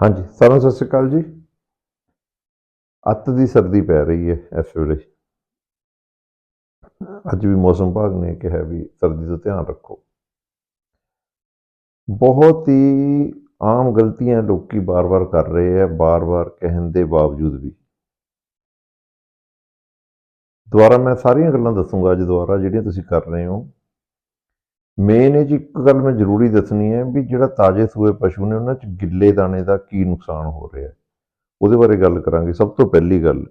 ਹਾਂਜੀ, ਸਾਰਿਆਂ ਨੂੰ ਸਤਿ ਸ਼੍ਰੀ ਅਕਾਲ ਜੀ। ਅੱਤ ਦੀ ਸਰਦੀ ਪੈ ਰਹੀ ਹੈ ਇਸ ਵੇਲੇ। ਅੱਜ ਵੀ ਮੌਸਮ ਵਿਭਾਗ ਨੇ ਕਿਹਾ ਵੀ ਸਰਦੀ ਤੋਂ ਧਿਆਨ ਰੱਖੋ। ਬਹੁਤ ਹੀ ਆਮ ਗਲਤੀਆਂ ਲੋਕੀ ਬਾਰ-ਬਾਰ ਕਰ ਰਹੇ ਆ ਬਾਰ-ਬਾਰ ਕਹਿਣ ਦੇ ਬਾਵਜੂਦ ਵੀ। ਦੁਬਾਰਾ ਮੈਂ ਸਾਰੀਆਂ ਗੱਲਾਂ ਦੱਸੂਗਾ ਅੱਜ ਦੁਬਾਰਾ ਜਿਹੜੀਆਂ ਤੁਸੀਂ ਕਰ ਰਹੇ ਹੋ। ਮੇਨ ਇਹ 'ਚ ਇੱਕ ਗੱਲ ਮੈਂ ਜ਼ਰੂਰੀ ਦੱਸਣੀ ਹੈ ਵੀ ਜਿਹੜਾ ਤਾਜ਼ੇ ਸੂਏ ਪਸ਼ੂ ਨੇ ਉਹਨਾਂ 'ਚ ਗਿੱਲੇ ਦਾਣੇ ਦਾ ਕੀ ਨੁਕਸਾਨ ਹੋ ਰਿਹਾ ਉਹਦੇ ਬਾਰੇ ਗੱਲ ਕਰਾਂਗੇ। ਸਭ ਤੋਂ ਪਹਿਲੀ ਗੱਲ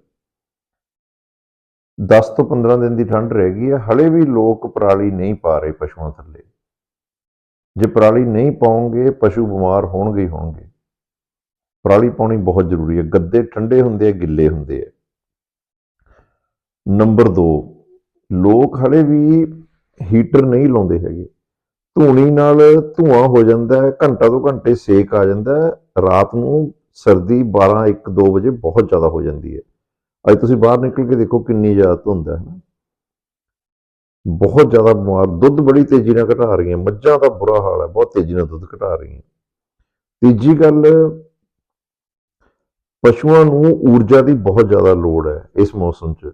10 ਤੋਂ 15 ਦਿਨ ਦੀ ਠੰਡ ਰਹਿ ਗਈ ਹੈ। ਹਲੇ ਵੀ ਲੋਕ ਪਰਾਲੀ ਨਹੀਂ ਪਾ ਰਹੇ ਪਸ਼ੂਆਂ ਥੱਲੇ। ਜੇ ਪਰਾਲੀ ਨਹੀਂ ਪਾਉਂਗੇ, ਪਸ਼ੂ ਬਿਮਾਰ ਹੋਣਗੇ ਹੀ ਹੋਣਗੇ। ਪਰਾਲੀ ਪਾਉਣੀ ਬਹੁਤ ਜ਼ਰੂਰੀ ਹੈ। ਗੱਦੇ ਠੰਡੇ ਹੁੰਦੇ ਆ, ਗਿੱਲੇ ਹੁੰਦੇ ਆ। ਨੰਬਰ 2 ਲੋਕ ਹਲੇ ਵੀ ਹੀਟਰ ਨਹੀਂ ਲਾਉਂਦੇ ਹੈਗੇ। ਧੂਣੀ ਨਾਲ ਧੂਆਂ ਹੋ ਜਾਂਦਾ ਹੈ, ਘੰਟਾ ਤੋਂ ਘੰਟੇ ਸੇਕ ਆ ਜਾਂਦਾ ਹੈ, ਰਾਤ ਨੂੰ ਸਰਦੀ 12 1 2 ਵਜੇ ਬਹੁਤ ਜ਼ਿਆਦਾ ਹੋ ਜਾਂਦੀ ਹੈ। ਅੱਜ ਤੁਸੀਂ ਬਾਹਰ ਨਿਕਲ ਕੇ ਦੇਖੋ ਕਿੰਨੀ ਜ਼ਿਆਦਾ ਧੁੰਦ ਹੈ ਨਾ। ਬਹੁਤ ਜ਼ਿਆਦਾ ਬਿਮਾਰ, ਦੁੱਧ ਬੜੀ ਤੇਜ਼ੀ ਨਾਲ ਘਟਾ ਰਹੀਆਂ ਮੱਝਾਂ ਦਾ ਬੁਰਾ ਹਾਲ ਹੈ, ਬਹੁਤ ਤੇਜ਼ੀ ਨਾਲ ਦੁੱਧ ਘਟਾ ਰਹੀਆਂ ਤੀਜੀ ਗੱਲ, ਪਸ਼ੂਆਂ ਨੂੰ ਊਰਜਾ ਦੀ ਬਹੁਤ ਜ਼ਿਆਦਾ ਲੋੜ ਹੈ ਇਸ ਮੌਸਮ 'ਚ।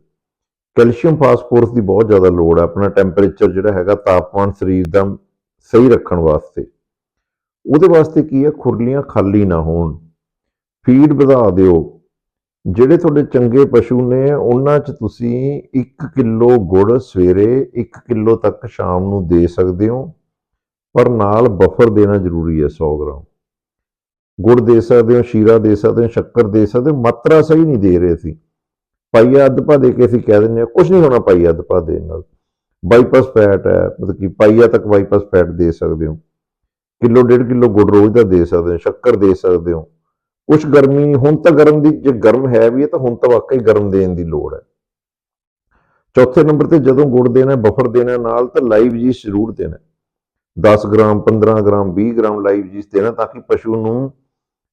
ਕੈਲਸ਼ੀਅਮ ਫਾਸਫੋਰਸ ਦੀ ਬਹੁਤ ਜ਼ਿਆਦਾ ਲੋੜ ਹੈ, ਆਪਣਾ ਟੈਂਪਰੇਚਰ ਜਿਹੜਾ ਹੈਗਾ, ਤਾਪਮਾਨ, ਸਰੀਰ ਦਾ ਸਹੀ ਰੱਖਣ ਵਾਸਤੇ। ਉਹਦੇ ਵਾਸਤੇ ਕੀ ਹੈ? ਖੁਰਲੀਆਂ ਖਾਲੀ ਨਾ ਹੋਣ। ਫੀਡ ਵਧਾ ਦਿਓ। ਜਿਹੜੇ ਤੁਹਾਡੇ ਚੰਗੇ ਪਸ਼ੂ ਨੇ, ਉਹਨਾਂ 'ਚ ਤੁਸੀਂ 1 ਕਿਲੋ ਗੁੜ ਸਵੇਰੇ 1 ਕਿਲੋ ਤੱਕ ਸ਼ਾਮ ਨੂੰ ਦੇ ਸਕਦੇ ਹੋ। ਪਰ ਨਾਲ ਬਫਰ ਦੇਣਾ ਜ਼ਰੂਰੀ ਹੈ 100 ਗ੍ਰਾਮ। ਗੁੜ ਦੇ ਸਕਦੇ ਹੋ, ਸ਼ੀਰਾ ਦੇ ਸਕਦੇ ਹੋ, ਸ਼ੱਕਰ ਦੇ ਸਕਦੇ ਹੋ, ਮਾਤਰਾ ਸਹੀ ਨਹੀਂ ਦੇ ਰਹੇ ਸੀ। ਪਾਈਆ ਅੱਧ ਅੱਧਪਾ ਦੇ ਕੇ ਅਸੀਂ ਕਹਿ ਦਿੰਦੇ ਹਾਂ ਕੁਝ ਨਹੀਂ ਹੋਣਾ ਪਾਈਆ ਅੱਧਪਾ ਦੇਣ ਨਾਲ। ਬਾਈਪਾਸ ਫੈਟ ਹੈ, ਮਤਲਬ ਕਿ ਪਾਈਆ ਤੱਕ ਬਾਈਪਾਸ ਫੈਟ ਦੇ ਸਕਦੇ ਹੋ। ਕਿਲੋ, ਡੇਢ ਕਿਲੋ ਗੁੜ ਰੋਜ਼ ਦਾ ਦੇ ਸਕਦੇ ਹੋ, ਸ਼ੱਕਰ ਦੇ ਸਕਦੇ ਹੋ। ਕੁਝ ਗਰਮੀ, ਹੁਣ ਤਾਂ ਗਰਮ ਦੀ, ਜੇ ਗਰਮ ਹੈ ਵੀ ਹੈ ਤਾਂ ਹੁਣ ਤਾਂ ਵਾਕਈ ਗਰਮ ਦੇਣ ਦੀ ਲੋੜ ਹੈ। ਚੌਥੇ ਨੰਬਰ ਤੇ ਜਦੋਂ ਗੁੜ ਦੇਣਾ, ਬਫਰ ਦੇਣਾ, ਨਾਲ ਤਾਂ ਲਾਈਵ ਜੀਸ ਜ਼ਰੂਰ ਦੇਣਾ। 10 ਗ੍ਰਾਮ 15 ਗ੍ਰਾਮ 20 ਗ੍ਰਾਮ ਲਾਈਵ ਜੀਸ ਦੇਣਾ ਤਾਂ ਕਿ ਪਸ਼ੂ ਨੂੰ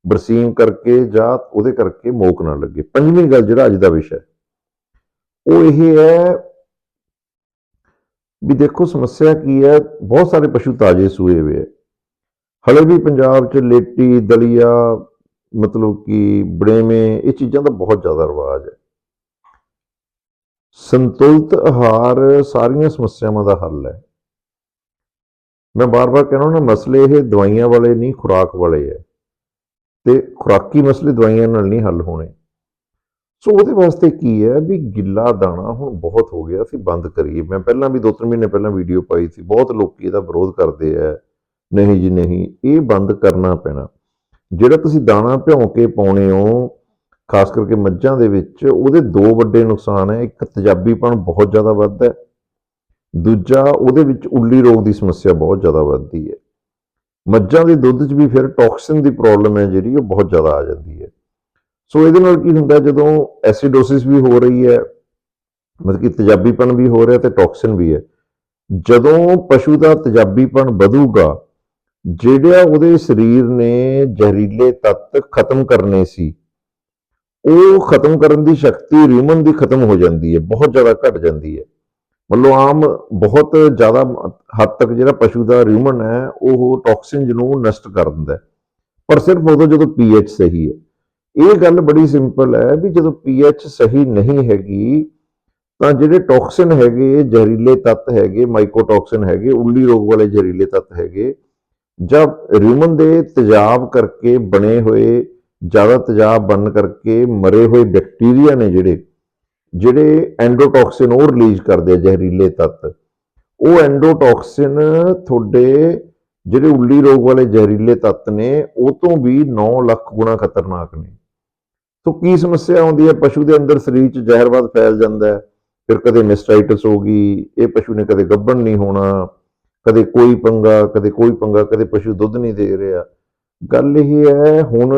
ਬਰਸੀਮ ਕਰਕੇ ਜਾਂ ਉਹਦੇ ਕਰਕੇ ਮੋਕ ਨਾ ਲੱਗੇ। ਪੰਜਵੀਂ ਗੱਲ ਜਿਹੜਾ ਅੱਜ ਦਾ ਵਿਸ਼ਾ ਉਹ ਇਹ ਹੈ ਵੀ ਦੇਖੋ ਸਮੱਸਿਆ ਕੀ ਹੈ, ਬਹੁਤ ਸਾਰੇ ਪਸ਼ੂ ਤਾਜ਼ੇ ਸੂਏ ਹੋਏ ਹੈ ਹਲੇ ਵੀ ਪੰਜਾਬ 'ਚ ਲੇਟੀ, ਦਲੀਆ, ਮਤਲਬ ਕਿ ਬੜੇਵੇਂ, ਇਹ ਚੀਜ਼ਾਂ ਦਾ ਬਹੁਤ ਜ਼ਿਆਦਾ ਰਿਵਾਜ ਹੈ। ਸੰਤੁਲਿਤ ਆਹਾਰ ਸਾਰੀਆਂ ਸਮੱਸਿਆਵਾਂ ਦਾ ਹੱਲ ਹੈ। ਮੈਂ ਬਾਰ-ਬਾਰ ਕਹਿੰਦਾ ਨਾ ਮਸਲੇ ਇਹ ਦਵਾਈਆਂ ਵਾਲੇ ਨਹੀਂ, ਖੁਰਾਕ ਵਾਲੇ ਹੈ। ਤੇ ਖੁਰਾਕੀ ਮਸਲੇ ਦਵਾਈਆਂ ਨਾਲ ਨਹੀਂ ਹੱਲ ਹੋਣੇ। ਸੋ ਉਹਦੇ ਵਾਸਤੇ ਕੀ ਹੈ ਵੀ ਗਿੱਲਾ ਦਾਣਾ ਹੁਣ ਬਹੁਤ ਹੋ ਗਿਆ, ਅਸੀਂ ਬੰਦ ਕਰੀਏ। ਮੈਂ ਪਹਿਲਾਂ ਵੀ ਦੋ ਤਿੰਨ ਮਹੀਨੇ ਪਹਿਲਾਂ ਵੀਡੀਓ ਪਾਈ ਸੀ, ਬਹੁਤ ਲੋਕੀ ਇਹਦਾ ਵਿਰੋਧ ਕਰਦੇ ਆ, ਨਹੀਂ ਜੀ, ਨਹੀਂ, ਇਹ ਬੰਦ ਕਰਨਾ ਪੈਣਾ। ਜਿਹੜਾ ਤੁਸੀਂ ਦਾਣਾ ਭਿਉਂ ਕੇ ਪਾਉਣੇ ਹੋ, ਖਾਸ ਕਰਕੇ ਮੱਝਾਂ ਦੇ ਵਿੱਚ, ਉਹਦੇ ਦੋ ਵੱਡੇ ਨੁਕਸਾਨ ਹੈ, ਇੱਕ ਤਜਾਬੀਪਣ ਬਹੁਤ ਜ਼ਿਆਦਾ ਵੱਧਦਾ ਹੈ, ਦੂਜਾ ਉਹਦੇ ਵਿੱਚ ਉੱਲੀ ਰੋਗ ਦੀ ਸਮੱਸਿਆ ਬਹੁਤ ਜ਼ਿਆਦਾ ਵੱਧਦੀ ਹੈ। ਮੱਝਾਂ ਦੇ ਦੁੱਧ 'ਚ ਵੀ ਫਿਰ ਟੌਕਸਿਨ ਦੀ ਪ੍ਰੋਬਲਮ ਹੈ ਜਿਹੜੀ, ਉਹ ਬਹੁਤ ਜ਼ਿਆਦਾ ਆ ਜਾਂਦੀ ਹੈ। ਸੋ ਇਹਦੇ ਨਾਲ ਕੀ ਹੁੰਦਾ ਜਦੋਂ ਐਸਿਡੋਸਿਸ ਵੀ ਹੋ ਰਹੀ ਹੈ, ਮਤਲਬ ਕਿ ਤੇਜ਼ਾਬੀਪਣ ਵੀ ਹੋ ਰਿਹਾ ਤੇ ਟੌਕਸਿਨ ਵੀ ਹੈ, ਜਦੋਂ ਪਸ਼ੂ ਦਾ ਤੇਜ਼ਾਬੀਪਣ ਵਧੂਗਾ, ਜਿਹੜਾ ਉਹਦੇ ਸਰੀਰ ਨੇ ਜ਼ਹਿਰੀਲੇ ਤੱਤ ਖਤਮ ਕਰਨੇ ਸੀ, ਉਹ ਖਤਮ ਕਰਨ ਦੀ ਸ਼ਕਤੀ ਰਿਊਮਨ ਦੀ ਖਤਮ ਹੋ ਜਾਂਦੀ ਹੈ, ਬਹੁਤ ਜ਼ਿਆਦਾ ਘਟ ਜਾਂਦੀ ਹੈ। ਮਤਲਬ ਆਮ ਬਹੁਤ ਜ਼ਿਆਦਾ ਹੱਦ ਤੱਕ ਜਿਹੜਾ ਪਸ਼ੂ ਦਾ ਰਿਊਮਨ ਹੈ, ਉਹ ਟੌਕਸਿਨ ਨੂੰ ਨਸ਼ਟ ਕਰ ਦਿੰਦਾ ਪਰ ਸਿਰਫ ਉਦੋਂ ਜਦੋਂ ਪੀਐਚ ਸਹੀ ਹੈ। ਇਹ ਗੱਲ ਬੜੀ ਸਿੰਪਲ ਹੈ ਵੀ ਜਦੋਂ ਪੀਐਚ ਸਹੀ ਨਹੀਂ ਹੈਗੀ, ਤਾਂ ਜਿਹੜੇ ਟੌਕਸਿਨ ਹੈਗੇ, ਜ਼ਹਿਰੀਲੇ ਤੱਤ ਹੈਗੇ ਮਾਈਕੋਟੌਕਸਿਨ ਹੈਗੇ, ਉੱਲੀ ਰੋਗ ਵਾਲੇ ਜ਼ਹਿਰੀਲੇ ਤੱਤ ਹੈਗੇ ਜਦ ਰਿਊਮਨ ਦੇ ਤੇਜ਼ਾਬ ਕਰਕੇ ਬਣੇ ਹੋਏ, ਜ਼ਿਆਦਾ ਤੇਜ਼ਾਬ ਬਣਨ ਕਰਕੇ ਮਰੇ ਹੋਏ ਬੈਕਟੀਰੀਆ ਨੇ ਜਿਹੜੇ ਜਿਹੜੇ ਐਂਡੋਟੌਕਸਿਨ ਉਹ ਰਿਲੀਜ਼ ਕਰਦੇ ਆ ਜ਼ਹਿਰੀਲੇ ਤੱਤ। ਉਹ ਐਂਡੋਟੌਕਸਿਨ ਤੁਹਾਡੇ ਜਿਹੜੇ ਉੱਲੀ ਰੋਗ ਵਾਲੇ ਜ਼ਹਿਰੀਲੇ ਤੱਤ ਨੇ, ਉਹ ਤੋਂ ਵੀ 9 ਲੱਖ ਗੁਣਾ ਖਤਰਨਾਕ ਨੇ। ਸੋ ਕੀ ਸਮੱਸਿਆ ਆਉਂਦੀ ਹੈ? ਪਸ਼ੂ ਦੇ ਅੰਦਰ ਸਰੀਰ 'ਚ ਜ਼ਹਿਰਵਾਦ ਫੈਲ ਜਾਂਦਾ ਹੈ। ਫਿਰ ਕਦੇ ਮਿਸਟਾਈਟਸ ਹੋ ਗਈ, ਇਹ ਪਸ਼ੂ ਨੇ ਕਦੇ ਗੱਭਣ ਨਹੀਂ ਹੋਣਾ, ਕਦੇ ਕੋਈ ਪੰਗਾ, ਕਦੇ ਕੋਈ ਪੰਗਾ, ਕਦੇ ਪਸ਼ੂ ਦੁੱਧ ਨਹੀਂ ਦੇ ਰਿਹਾ। ਗੱਲ ਇਹ ਹੈ, ਹੁਣ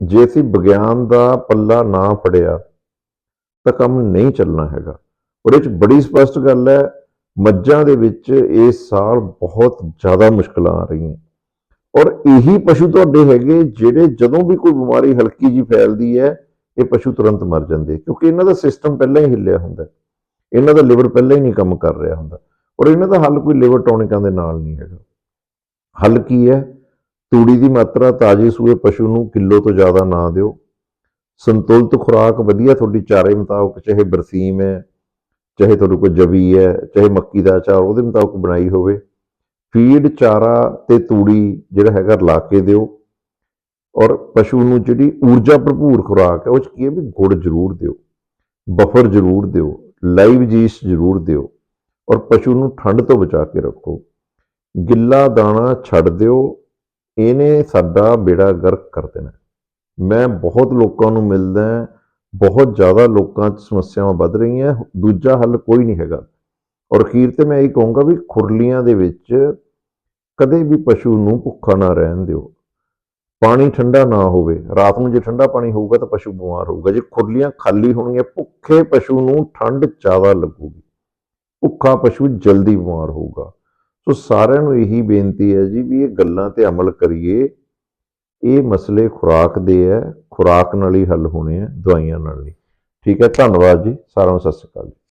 ਜੇ ਅਸੀਂ ਵਿਗਿਆਨ ਦਾ ਪੱਲਾ ਨਾ ਫੜਿਆ, ਤਾਂ ਕੰਮ ਨਹੀਂ ਚੱਲਣਾ ਹੈਗਾ। ਔਰ ਇਹ 'ਚ ਬੜੀ ਸਪਸ਼ਟ ਗੱਲ ਹੈ, ਮੱਝਾਂ ਦੇ ਵਿੱਚ ਇਸ ਸਾਲ ਬਹੁਤ ਜ਼ਿਆਦਾ ਮੁਸ਼ਕਲਾਂ ਆ ਰਹੀਆਂ। ਔਰ ਇਹੀ ਪਸ਼ੂ ਤੁਹਾਡੇ ਹੈਗੇ ਜਿਹੜੇ ਜਦੋਂ ਵੀ ਕੋਈ ਬਿਮਾਰੀ ਹਲਕੀ ਜੀ ਫੈਲਦੀ ਹੈ, ਇਹ ਪਸ਼ੂ ਤੁਰੰਤ ਮਰ ਜਾਂਦੇ ਕਿਉਂਕਿ ਇਹਨਾਂ ਦਾ ਸਿਸਟਮ ਪਹਿਲਾਂ ਹੀ ਹਿੱਲਿਆ ਹੁੰਦਾ ਇਹਨਾਂ ਦਾ ਲਿਵਰ ਪਹਿਲਾਂ ਹੀ ਨਹੀਂ ਕੰਮ ਕਰ ਰਿਹਾ ਹੁੰਦਾ। ਔਰ ਇਹਨਾਂ ਦਾ ਹੱਲ ਕੋਈ ਲਿਵਰ ਟੌਨਿਕਾਂ ਦੇ ਨਾਲ ਨਹੀਂ ਹੈਗਾ। ਹੱਲ ਕੀ ਹੈ? ਤੂੜੀ ਦੀ ਮਾਤਰਾ ਤਾਜ਼ੇ ਸੂਏ ਪਸ਼ੂ ਨੂੰ ਕਿਲੋ ਤੋਂ ਜ਼ਿਆਦਾ ਨਾ ਦਿਓ। ਸੰਤੁਲਿਤ ਖੁਰਾਕ ਵਧੀਆ ਤੁਹਾਡੀ ਚਾਰੇ ਮੁਤਾਬਕ, ਚਾਹੇ ਬਰਸੀਮ ਹੈ, ਚਾਹੇ ਤੁਹਾਡੇ ਕੋਲ ਜਵੀ ਹੈ, ਚਾਹੇ ਮੱਕੀ ਦਾ ਅਚਾਰ, ਉਹਦੇ ਮੁਤਾਬਕ ਬਣਾਈ ਹੋਵੇ। ਫੀਡ, ਚਾਰਾ ਤੇ ਤੂੜੀ ਜਿਹੜਾ ਹੈਗਾ ਲਾ ਕੇ ਦਿਓ। ਔਰ ਪਸ਼ੂ ਨੂੰ ਜਿਹੜੀ ਊਰਜਾ ਭਰਪੂਰ ਖੁਰਾਕ ਹੈ, ਉਹ ਚ ਕੀ ਹੈ ਵੀ ਗੁੜ ਜ਼ਰੂਰ ਦਿਓ, ਬਫਰ ਜ਼ਰੂਰ ਦਿਓ, ਲਾਈਵ ਜੀਸ ਜ਼ਰੂਰ ਦਿਓ। ਔਰ ਪਸ਼ੂ ਨੂੰ ਠੰਡ ਤੋਂ ਬਚਾ ਕੇ ਰੱਖੋ। ਗਿੱਲਾ ਦਾਣਾ ਛੱਡ ਦਿਓ, ਇਹਨੇ ਸਾਡਾ ਬੇੜਾ ਗਰਕ ਕਰ ਦੇਣਾ। ਮੈਂ ਬਹੁਤ ਲੋਕਾਂ ਨੂੰ ਮਿਲਦਾ, ਬਹੁਤ ਜ਼ਿਆਦਾ ਲੋਕਾਂ 'ਚ ਸਮੱਸਿਆਵਾਂ ਵੱਧ ਰਹੀਆਂ, ਦੂਜਾ ਹੱਲ ਕੋਈ ਨਹੀਂ ਹੈਗਾ। ਔਰ ਅਖੀਰ ਤੇ ਮੈਂ ਇਹ ਕਹੂੰਗਾ ਵੀ ਖੁਰਲੀਆਂ ਦੇ ਵਿੱਚ ਕਦੇ ਵੀ ਪਸ਼ੂ ਨੂੰ ਭੁੱਖਾ ਨਾ ਰਹਿਣ ਦਿਓ। ਪਾਣੀ ਠੰਡਾ ਨਾ ਹੋਵੇ। ਰਾਤ ਨੂੰ ਜੇ ਠੰਡਾ ਪਾਣੀ ਹੋਊਗਾ ਤਾਂ ਪਸ਼ੂ ਬਿਮਾਰ ਹੋਊਗਾ। ਜੇ ਖੁਰਲੀਆਂ ਖਾਲੀ ਹੋਣਗੀਆਂ, ਭੁੱਖੇ ਪਸ਼ੂ ਨੂੰ ਠੰਡ ਜ਼ਿਆਦਾ ਲੱਗੂਗੀ। ਭੁੱਖਾ ਪਸ਼ੂ ਜਲਦੀ ਬਿਮਾਰ ਹੋਊਗਾ। ਸੋ ਸਾਰਿਆਂ ਨੂੰ ਇਹੀ ਬੇਨਤੀ ਹੈ ਜੀ ਵੀ ਇਹ ਗੱਲਾਂ ਤੇ ਅਮਲ ਕਰੀਏ। ਇਹ ਮਸਲੇ ਖੁਰਾਕ ਦੇ ਹੈ। ਖੁਰਾਕ ਨਾਲ ਹੀ ਹੱਲ ਹੋਣੇ ਆ ਦਵਾਈਆਂ ਨਾਲ ਨਹੀਂ। ਠੀਕ ਹੈ, ਧੰਨਵਾਦ ਜੀ। ਸਾਰਿਆਂ ਨੂੰ ਸਤਿ ਸ਼੍ਰੀ ਅਕਾਲ ਜੀ।